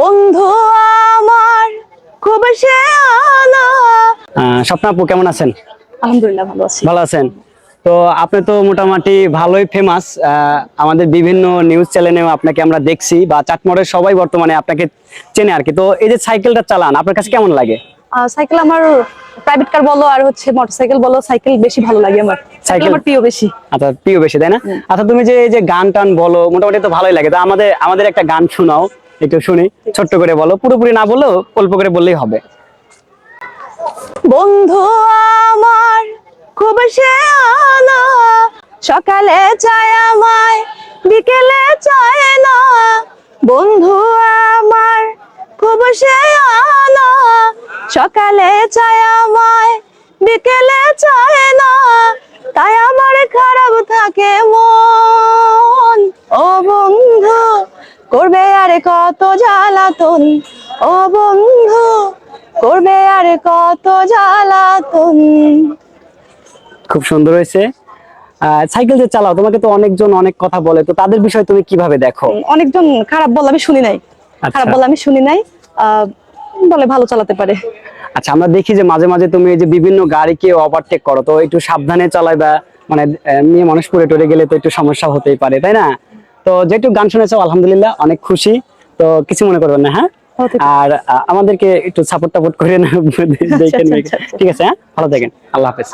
বন্ধু আমার খুব সে স্বপ্না আপু কেমন আছেন? আলহামদুলিল্লাহ ভালো আছি। ভালো আছেন? তো আপনি তো মোটামুটি ভালোই ফেমাস আমাদের বিভিন্ন নিউজ চ্যানেলেও আপনাকে আমরা দেখছি বা চাটমোড়ের সবাই বর্তমানে আপনাকে চেনে আর কি। তো এই যে সাইকেলটা চালান আপনার কাছে কেমন লাগে? সাইকেল আমার প্রাইভেট কার বলো আর হচ্ছে মোটরসাইকেল বলো সাইকেল বেশি ভালো লাগে আমার। Cycle cycle? আমার প্রিয় বেশি। আচ্ছা প্রিয় বেশি তাই না? আচ্ছা তুমি যে এই যে গান টান বলো মোটামুটি তো ভালোই লাগে। তো আমাদের আমাদের একটা গান শোনাও। একটু শুনি, ছোট্ট করে বলো, পুরোপুরি না বললেও অল্প করে বললেই হবে। বন্ধু আমার, খুব সে সকালে চায় আমায়, বিকেলে চায় না। বন্ধু আমার, খুব সে সকালে চায় আমায়, বিকেলে চায় করবে আরে কত জ্বালাতন ও বন্ধু করবে আরে কত জ্বালাতন খুব সুন্দর হয়েছে। সাইকেল যে চালাও তোমাকে তো অনেকজন অনেক কথা বলে তো তাদের বিষয়ে তুমি কীভাবে দেখো? অনেকজন খারাপ বলে আমি শুনি নাই। আচ্ছা। খারাপ বলে আমি শুনি নাই। বলে ভালো চালাতে পারে। আচ্ছা আমরা দেখি যে মাঝে মাঝে তুমি এই যে বিভিন্ন গাড়িকে ওভারটেক করো তো একটু সাবধানে চালাই বা মানে মেয়ে মানুষ পড়ে টরে গেলে তো একটু সমস্যা হতেই পারে তাই না? তো যেটু গান শুনেছো আলহামদুলিল্লাহ অনেক খুশি। তো কিছু মনে করবেন না হ্যাঁ? আর আমাদেরকে একটু সাপোর্ট টাপোর্ট করে আচ্ছা, আচ্ছা, আচ্ছা। ঠিক আছে হ্যাঁ? ভালো থাকেন। আল্লাহ হাফেজ।